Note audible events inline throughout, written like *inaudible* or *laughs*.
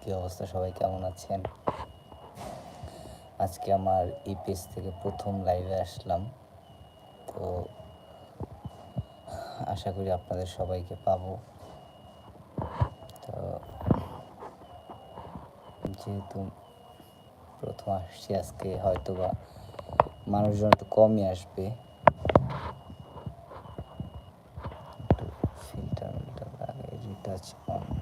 কি অবস্থা? সবাই কেমন আছেন? আজকে আমার এই পেজ থেকে প্রথম লাইভে আসলাম। তো আশা করি আপনাদের সবাইকে পাবো। তো যেহেতু প্রথম আসছি, আজকে হয়তো বা মানুষজন একটু কমই আসবে। ফিল্টার অন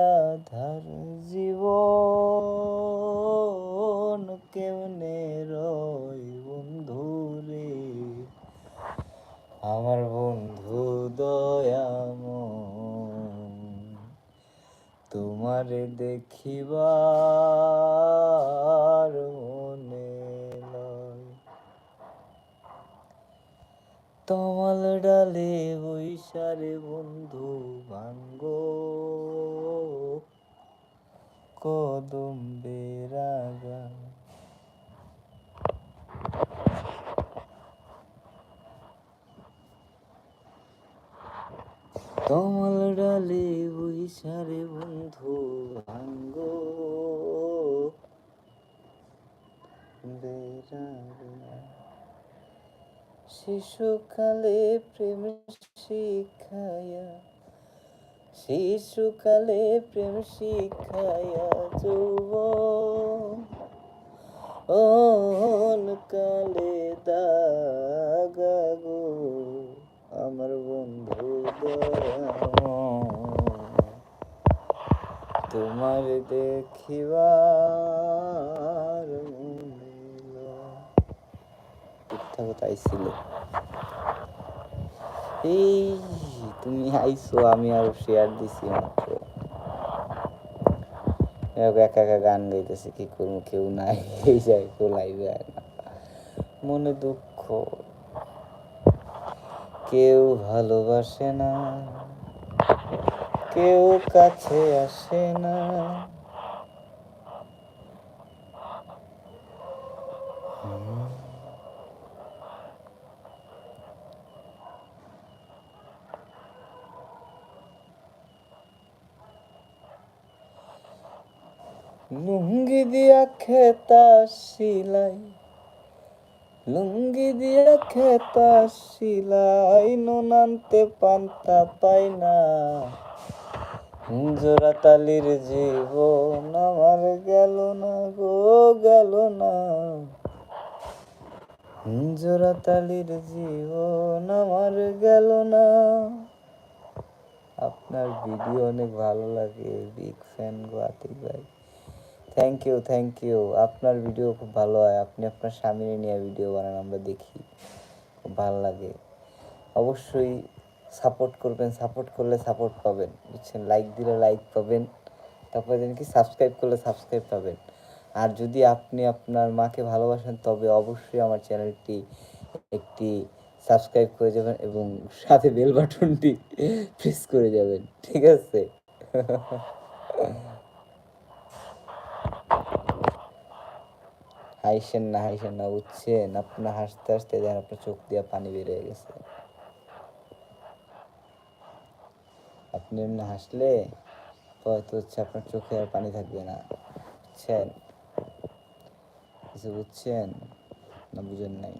রাধার জীবন কেমনে রয় বন্ধু রে? আমার বন্ধু দয়াম তোমারে দেখিবার তমাল ডালে বৈশারে বন্ধু ভাঙ্গ। কদম বেরাগা তমাল ডালে বৈশারে বন্ধু ভাঙ্গ। বেরাগা। শিশুকালে প্রেম শিখায়া শিশুকালে প্রেম শিখায়া যুব কালে দাগা গো আমার বন্ধু তোমার দেখিবার মনে লয়। মিথ্যা কথা আইছিল এই তুমি আইছো আমি আর শেয়ার দিছি মাত্র। একা একা গান গাইতেছে, কি করব? কেউ নাই, এই যায় কেউ লাইভে না। মনে দুঃখ। কেউ ভালোবাসে না, কেউ কাছে আসে না। লুঙ্গি দিয়া খেতা সিলাই, লুঙ্গি দিয়া খেতা সিলাই, নুনান্তে পান্তা পাই না। জোড়া তালির জীবন আমার গেল না গো, গেল না। জোড়া তালির জীবন আমার গেল না। আপনার ভিডিও অনেক ভালো লাগে, বিগ ফ্যান গো আতিক ভাই। থ্যাংক ইউ থ্যাংক ইউ আপনার ভিডিও খুব ভালো হয়। আপনি আপনার স্বামীর নিয়ে ভিডিও বানান, আমরা দেখি। খুব ভালো লাগে। অবশ্যই সাপোর্ট করবেন সাপোর্ট করলে সাপোর্ট পাবেন, বুঝছেন? লাইক দিলে লাইক পাবেন। তারপরে যেন কি সাবস্ক্রাইব করলে সাবস্ক্রাইব পাবেন। আর যদি আপনি আপনার মাকে ভালোবাসেন, তবে অবশ্যই আমার চ্যানেলটি একটি সাবস্ক্রাইব করে যাবেন এবং সাথে বেল বাটনটি প্রেস করে যাবেন। ঠিক আছে? *laughs* হাইসেন না হাইসেন না, বুঝছেন? আপনার হাসতে হাসতে দেখেন আপনার চোখ দিয়ে পানি বেরিয়ে গেছে। আপনি এমনি হাসলে হয়তো হচ্ছে আপনার চোখে আর পানি থাকবে না, বুঝছেন? কিছু বুঝছেন? না, বুঝেন নাই।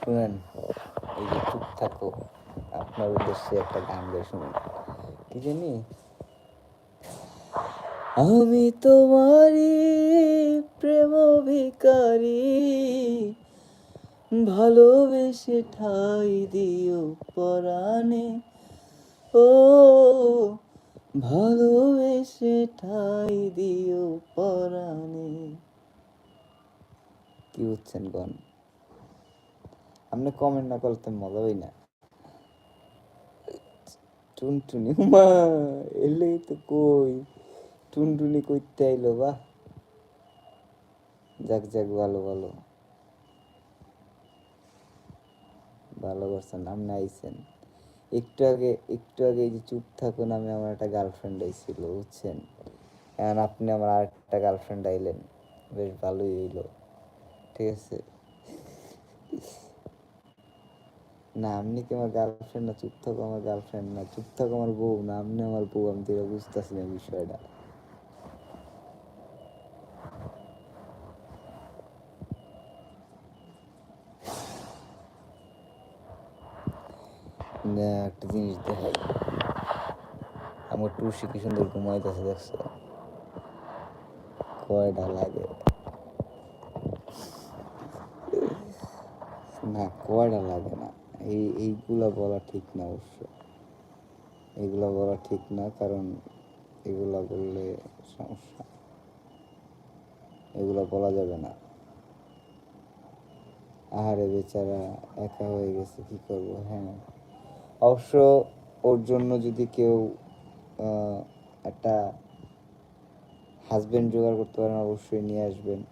শুনেন, এই যে চুপ থাকো, আপনার উদ্দেশ্যে একটা গান গাই, শুনুন। আমি তোমারই প্রেম ভিকারি ভালোবেসে ঠাই দিও পরাণে। ও, ভালোবেসে ঠাই দিও পরাণে। কি হচ্ছেন গন আপনি কমেন্ট না করতে মজা হই না। টুনটুনি মা এলে তো কই টুনটুনি কইতে আইলো বা যাক যাক ভালো ভালো ভালো করছেন আপনি আইছেন একটু আগে একটু আগে যে চুপ থাকুন আমি আমার একটা গার্লফ্রেন্ড আইছিল বুঝছেন এখন আপনি আমার আরেকটা গার্লফ্রেন্ড আইলেন বেশ ভালোই হইল ঠিক আছে না, আপনি কি আমার গার্লফ্রেন্ড না? চুপ থাকো, আমার গার্লফ্রেন্ড না। চুপ থাকো, আমার বউ না। আপনি আমার বউ, আমি তো বুঝতেছি না বিষয়টা। একটা জিনিস দেখাই। আমার টুসি কি সুন্দর ঘুমাইতেছে, দেখছ? কয়টা লাগে? না, কয়টা লাগে না? এই, এইগুলা বলা ঠিক না অবশ্য। এগুলা বলা ঠিক না, কারণ এগুলা বললে সমস্যা। এগুলা বলা যাবে না। আহারে বেচারা, একা হয়ে গেছে, কি করব হ্যাঁ। অবশ্য ওর জন্য যদি কেউ একটা হাজবেন্ড জোগাড় করতে পারেন, অবশ্যই নিয়ে আসবেন।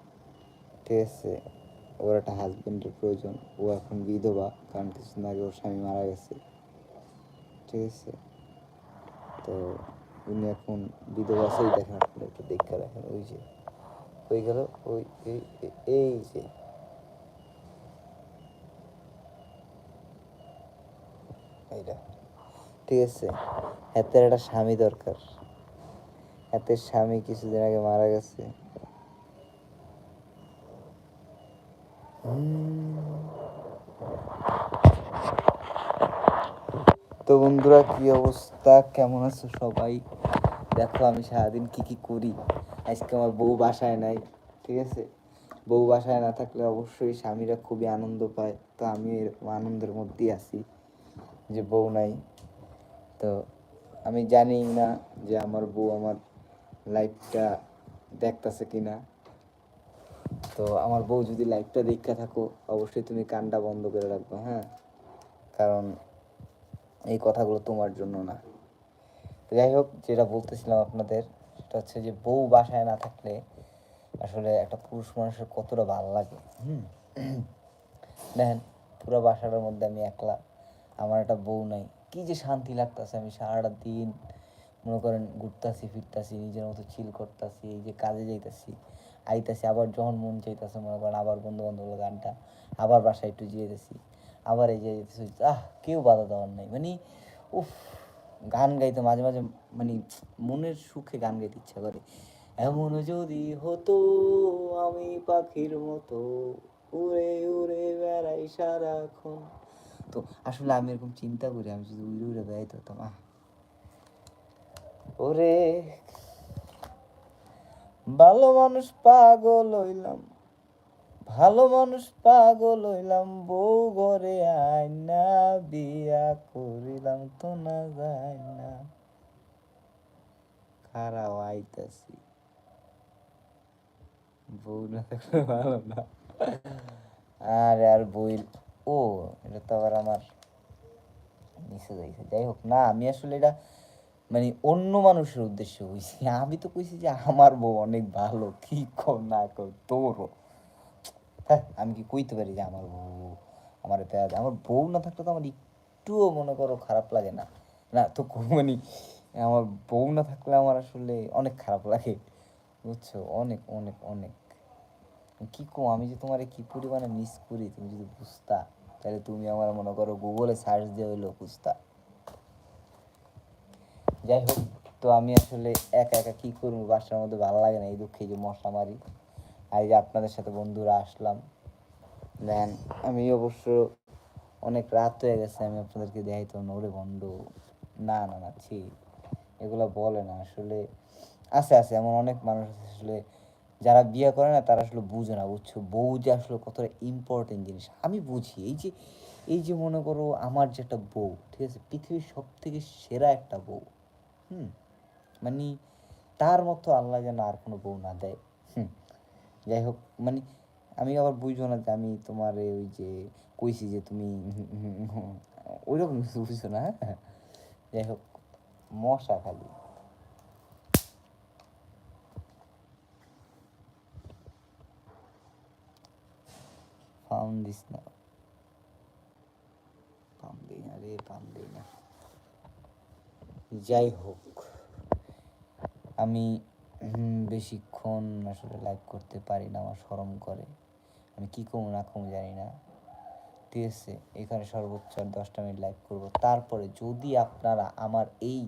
ঠিক আছে? ওর একটা হাজবেন্ডের প্রয়োজন। ও এখন বিধবা, কারণ কিছুদিন আগে ওর স্বামী মারা গেছে। ঠিক আছে? তো উনি এখন বিধবা সেই দেখেন আপনারা একটু দেখে রাখেন, ওই যে। ওই গেল, ওই এই যে। এইটা। ঠিক আছে? হাতের একটা স্বামী দরকার। হাতের স্বামী কিছুদিন আগে মারা গেছে। তো বন্ধুরা, কি অবস্থা? কেমন আছো সবাই? দেখো, আমি সারাদিন কি কি করি। আজকে আমার বউ বাসায় নাই, ঠিক আছে? বউ বাসায় না থাকলে অবশ্যই স্বামীরা খুবই আনন্দ পায়। তো আমি এরকম আনন্দের মধ্যেই আছি যে বউ নাই। তো আমি জানি না যে আমার বউ আমার লাইফটা দেখতেছে কিনা। তো আমার বউ যদি লাইফটা দেখতে থাকো, অবশ্যই তুমি কানটা বন্ধ করে রাখবে হ্যাঁ? কারণ এই কথাগুলো তোমার জন্য না। তো যাই হোক, যেটা বলতেছিলাম আপনাদের, সেটা হচ্ছে যে বউ বাসায় না থাকলে আসলে একটা পুরুষ মানুষের কতটা ভালো লাগে দেখেন, পুরো বাসাটার মধ্যে আমি একলা, আমার একটা বউ নাই। কি যে শান্তি লাগতেছে, আমি সারাটা দিন মনে করেন ঘুরতাছি, ফিরতাছি, নিজের মতো চিল করতাছি, এই যে কাজে যাইতাছি, আইতাছি, আবার যখন মন চাইতাছে মনে করেন আবার বন্ধু বান্ধব গানটা, আবার বাসায় একটু যেতেছি আবার এই যে আহ, কেউ বাধা দেওয়ার নাই। মানে উফ, গান গাইতে মাঝে মাঝে মানে মনের সুখে গান গাইতে ইচ্ছা করে। এমন যদি হতো, আমি পাখির মতো উড়ে উড়ে বেড়াই সারাক্ষণ। তো আসলে আমি এরকম চিন্তা করি, আমি যদি উড়ে উড়ে বেড়াইতে হতাম আহ। ওরে, ভালো মানুষ পাগল হইলাম। ভালো মানুষ পাগল হইলাম, বউ ঘরে আয়না বিয়া করিলাম তো না যায় না। খারাপ আইতাছি। বউ না থাকলে ভালো না। আরে, আর বই ও, এটা তো আবার আমার নিচে যাইছে। যাই হোক, না, আমি আসলে এটা মানে অন্য মানুষের উদ্দেশ্যে কইছি আমি তো কইছি যে আমার বউ অনেক ভালো, কি কর না কর, তোরও। হ্যাঁ আমি কি কইতে পারি যে আমার বউ, আমার আছে। আমার বউ না থাকলে তো আমার একটুও মনে করো খারাপ লাগে না। না, তো মানে আমার বউ না থাকলে আমার আসলে অনেক খারাপ লাগে, বুঝছ? অনেক অনেক অনেক। কি কো, আমি যে তোমার কি পরিমাণে মিস করি, তুমি যদি বুঝতা, তাহলে তুমি আমার মনে করো গুগলে সার্চ দিয়ে হইল বুঝতা। যাই হোক, তো আমি আসলে একা একা কি করব? বাসার মধ্যে ভালো লাগে না, এই দুঃখে যে মশা মারি। এই যে আপনাদের সাথে বন্ধুরা আসলাম। দেন আমি অবশ্য অনেক রাত হয়ে গেছে, আমি আপনাদেরকে দেখাইতো না। ওরে বন্ধ, না না না, ছি, এগুলো বলে না। আসলে আছে আছে, এমন অনেক মানুষ আছে, আসলে যারা বিয়ে করে না, তারা আসলে বুঝে না, বুঝছ? বউ যে আসলে কতটা ইম্পর্টেন্ট জিনিস। আমি বুঝি, এই যে এই যে মনে করো আমার যে একটা বউ, ঠিক আছে? পৃথিবীর সব থেকে সেরা একটা বউ, হুম? মানে তার মতো আল্লাহ যেন আর কোনো বউ না দেয়। যাই হোক মানে আমি আবার বুঝব না যে আমি তোমার ওই যে কইছি যে তুমি *laughs* ওই রকম কিছু বুঝছ না হ্যাঁ? যাই হোক, মশা খালি। দিস না দিই না। যাই হোক, আমি বেশিক্ষণ আসলে লাইভ করতে পারি না, আমার শরম করে। আমি কী কম না কম জানি না। ঠিক আছে, এখানে সর্বোচ্চ আর দশটা মিনিট লাইভ করব। তারপরে যদি আপনারা আমার এই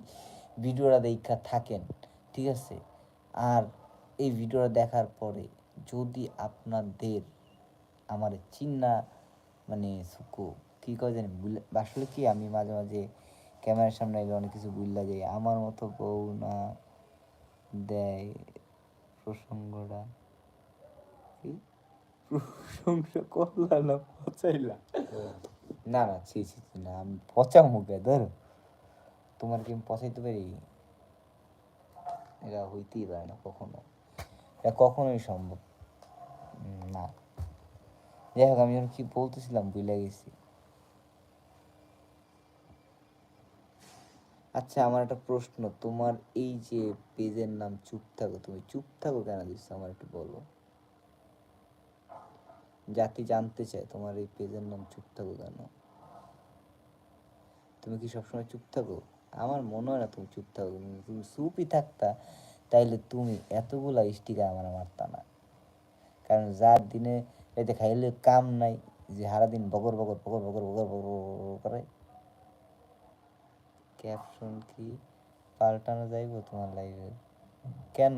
ভিডিওটা দেখা থাকেন, ঠিক আছে, আর এই ভিডিওটা দেখার পরে যদি আপনাদের আমার চিন্না মানে সুকু, কী করে জানি আসলে কি আমি মাঝে মাঝে ক্যামেরার সামনে এলে অনেক কিছু বুঝলা যাই, আমার মতো বউ না দেয় প্রসঙ্গটা। কি? প্রশংসা করলা না পচাইলা? না না, ছি ছি না, আমি পচা মুখে, ধরো। তোমার কি আমি পচাইতে পারি? এটা হইতেই পারে না, কখনো। এটা কখনোই সম্ভব না। যাই হোক, আমি যখন কি বলতেছিলাম, ভুলে গেছি। আচ্ছা আমার একটা প্রশ্ন। তোমার এই যে পেজের নাম চুপ থাকো, তুমি চুপ থাকো কেন দিচ্ছ আমার একটু বলো। জাতি জানতে চায়, তোমার এই পেজের নাম চুপ থাকো কেন? তুমি কি সবসময় চুপ থাকো? আমার মনে হয় না তুমি চুপ থাকো। তুমি চুপই থাকতা, তাইলে তুমি এতগুলা স্টিকার আমার মারতা না। কারণ যার দিনে এতে খাইলে কাম নাই যে সারাদিন বগর বগর বগর বগর বগর বগর করে। ক্যাপশন কি? পাল্টানো যাইব তোমার লাইভে কেন?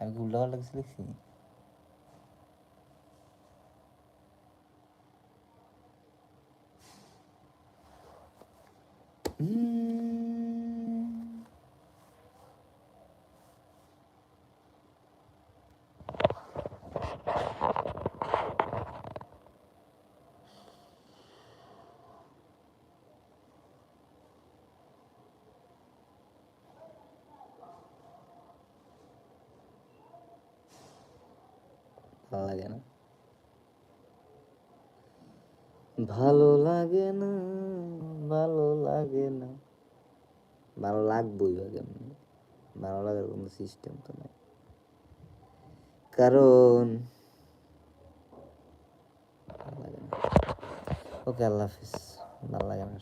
আমি কি উল্টা পাল্টা কিছু লিখছি? উম, ভালো লাগে না। ভালো লাগে না, ভালো লাগে না। ভালো লাগবেই বা কেমনি? ভালো লাগার কোনো সিস্টেম তো নাই। কারণ ওকে, আল্লাহ হাফিজ। ভালো লাগে না